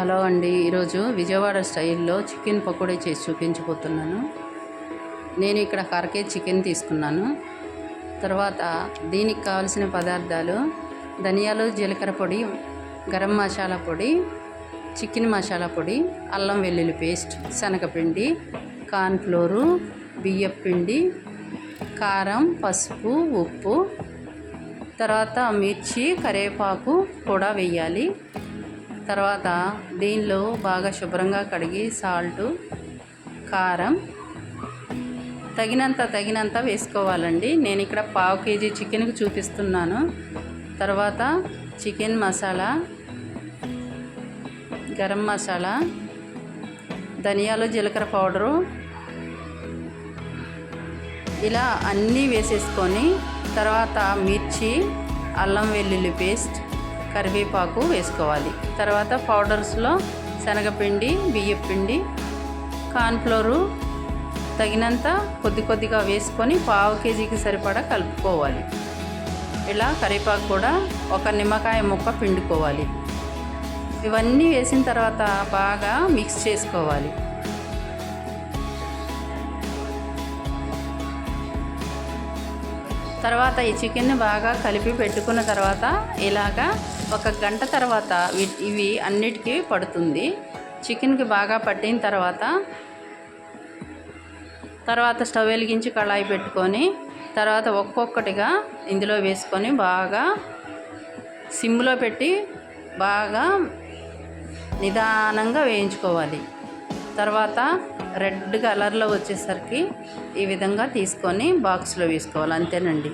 Hello అండి. ఈరోజు విజయవాడ స్టైల్లో చికెన్ పకోడీ చేసి చూపించబోతున్నాను. నేను ఇక్కడ కరకే చికెన్ తీసుకున్నాను. తర్వాత దీనికి కావలసిన పదార్థాలు ధనియాలు జీలకర్ర పొడి గరం మసాలా పొడి చికెన్ మసాలా పొడి అల్లం వెల్లుల్లి పేస్ట్ శనగపిండి కార్న్ఫ్లోరు బియ్యం పిండి కారం పసుపు ఉప్పు తర్వాత మిర్చి కరివేపాకు కూడా వేయాలి. తర్వాత దీనిలో బాగా శుభ్రంగా కడిగి సాల్టు కారం తగినంత తగినంత వేసుకోవాలండి. నేను ఇక్కడ పావు కేజీ చికెన్కి చూపిస్తున్నాను. తర్వాత చికెన్ మసాలా గరం మసాలా ధనియాలు జీలకర్ర పౌడరు ఇలా అన్నీ వేసేసుకొని తర్వాత మిర్చి అల్లం వెల్లుల్లి పేస్ట్ కరివేపాకు వేసుకోవాలి. తర్వాత పౌడర్స్లో శనగపిండి బియ్యపిండి కార్న్ఫ్లోరు తగినంత కొద్ది కొద్దిగా వేసుకొని పావు కేజీకి సరిపడా కలుపుకోవాలి. ఇలా కరివేపాకు కూడా ఒక నిమ్మకాయ ముక్క పిండుకోవాలి. ఇవన్నీ వేసిన తర్వాత బాగా మిక్స్ చేసుకోవాలి. తర్వాత ఈ చికెన్ని బాగా కలిపి పెట్టుకున్న తర్వాత ఇలాగా ఒక గంట తర్వాత ఇవి అన్నిటికీ పడుతుంది. చికెన్కి బాగా పట్టిన తర్వాత తర్వాత స్టవ్ వెలిగించి కళాయి పెట్టుకొని తర్వాత ఒక్కొక్కటిగా ఇందులో వేసుకొని బాగా సిమ్లో పెట్టి బాగా నిదానంగా వేయించుకోవాలి. తర్వాత రెడ్ కలర్లో వచ్చేసరికి ఈ విధంగా తీసుకొని బాక్స్లో వేసుకోవాలి అంతేనండి.